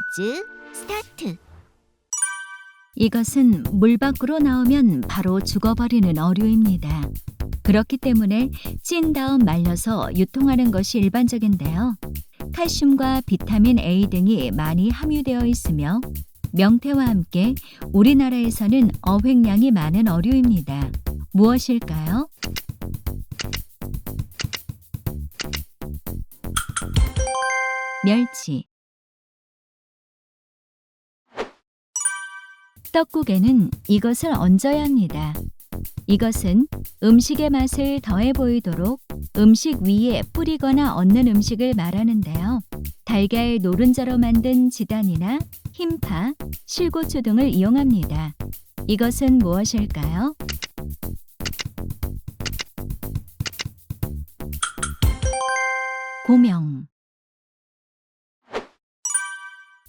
퀴즈 스타트. 이것은 물 밖으로 나오면 바로 죽어버리는 어류입니다. 그렇기 때문에 찐 다음 말려서 유통하는 것이 일반적인데요. 칼슘과 비타민 A 등이 많이 함유되어 있으며 명태와 함께 우리나라에서는 어획량이 많은 어류입니다. 무엇일까요? 멸치 떡국에는 이것을 얹어야 합니다. 이것은 음식의 맛을 더해 보이도록 음식 위에 뿌리거나 얹는 음식을 말하는데요. 달걀 노른자로 만든 지단이나 흰파, 실고추 등을 이용합니다. 이것은 무엇일까요? 고명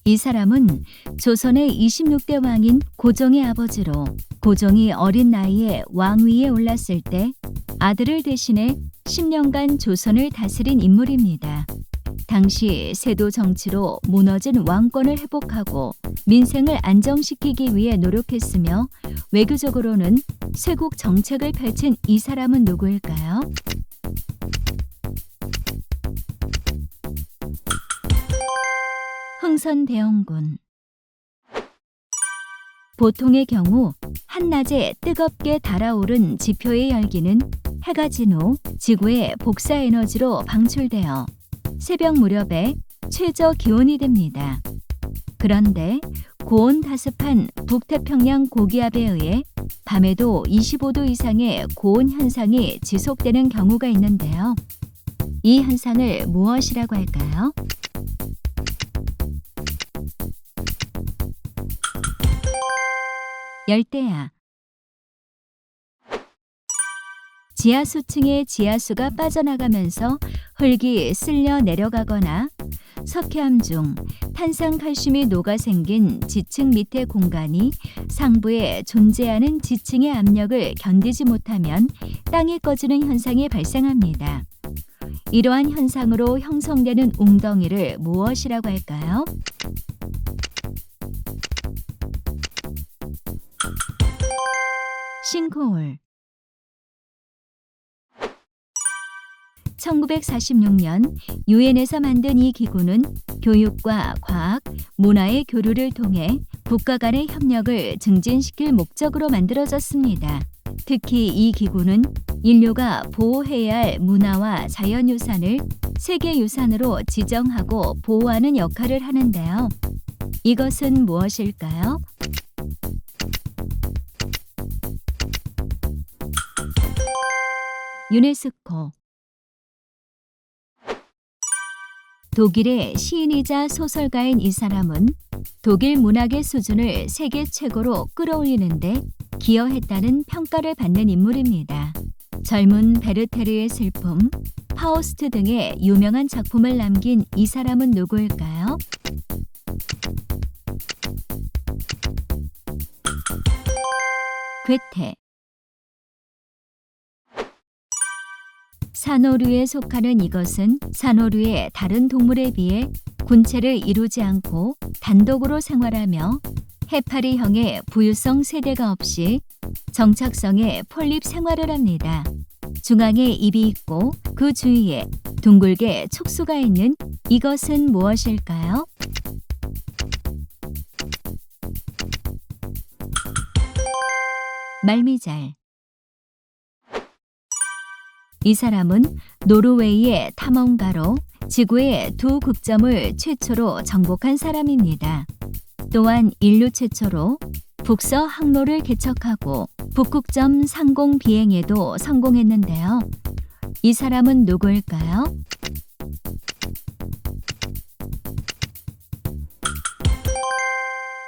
이 사람은 조선의 26대 왕인 고종의 아버지로 고종이 어린 나이에 왕위에 올랐을 때 아들을 대신해 10년간 조선을 다스린 인물입니다. 당시 세도 정치로 무너진 왕권을 회복하고 민생을 안정시키기 위해 노력했으며 외교적으로는 쇄국 정책을 펼친 이 사람은 누구일까요? 흥선대원군 보통의 경우 한낮에 뜨겁게 달아오른 지표의 열기는 해가 진 후 지구의 복사 에너지로 방출되어 새벽 무렵에 최저 기온이 됩니다. 그런데 고온 다습한 북태평양 고기압에 의해 밤에도 25도 이상의 고온 현상이 지속되는 경우가 있는데요. 이 현상을 무엇이라고 할까요? 열대야. 지하수층의 지하수가 빠져나가면서 흙이 쓸려 내려가거나 석회암 중 탄산칼슘이 녹아 생긴 지층 밑의 공간이 상부에 존재하는 지층의 압력을 견디지 못하면 땅이 꺼지는 현상이 발생합니다. 이러한 현상으로 형성되는 웅덩이를 무엇이라고 할까요? 싱크홀 1946년 유엔에서 만든 이 기구는 교육과 과학, 문화의 교류를 통해 국가 간의 협력을 증진시킬 목적으로 만들어졌습니다. 특히 이 기구는 인류가 보호해야 할 문화와 자연유산을 세계유산으로 지정하고 보호하는 역할을 하는데요. 이것은 무엇일까요? 유네스코 독일의 시인이자 소설가인 이 사람은 독일 문학의 수준을 세계 최고로 끌어올리는데 기여했다는 평가를 받는 인물입니다. 젊은 베르테르의 슬픔, 파우스트 등의 유명한 작품을 남긴 이 사람은 누구일까요? 괴테 산호류에 속하는 이것은 산호류의 다른 동물에 비해 군체를 이루지 않고 단독으로 생활하며 해파리형의 부유성 세대가 없이 정착성의 폴립 생활을 합니다. 중앙에 입이 있고 그 주위에 둥글게 촉수가 있는 이것은 무엇일까요? 말미잘 이 사람은 노르웨이의 탐험가로 지구의 두 극점을 최초로 정복한 사람입니다. 또한 인류 최초로 북서 항로를 개척하고 북극점 상공 비행에도 성공했는데요. 이 사람은 누구일까요?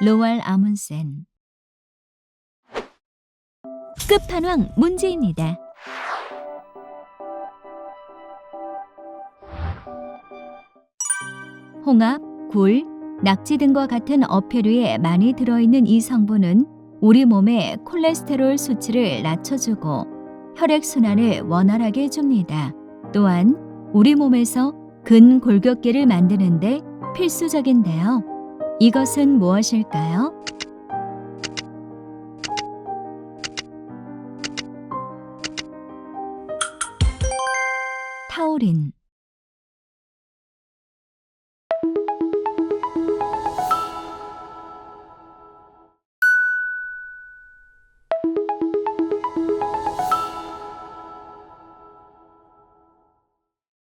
로알 아문센 끝판왕 문제입니다. 홍합, 굴, 낙지 등과 같은 어패류에 많이 들어있는 이 성분은 우리 몸의 콜레스테롤 수치를 낮춰주고 혈액순환을 원활하게 해줍니다. 또한 우리 몸에서 근골격계를 만드는데 필수적인데요. 이것은 무엇일까요? 타우린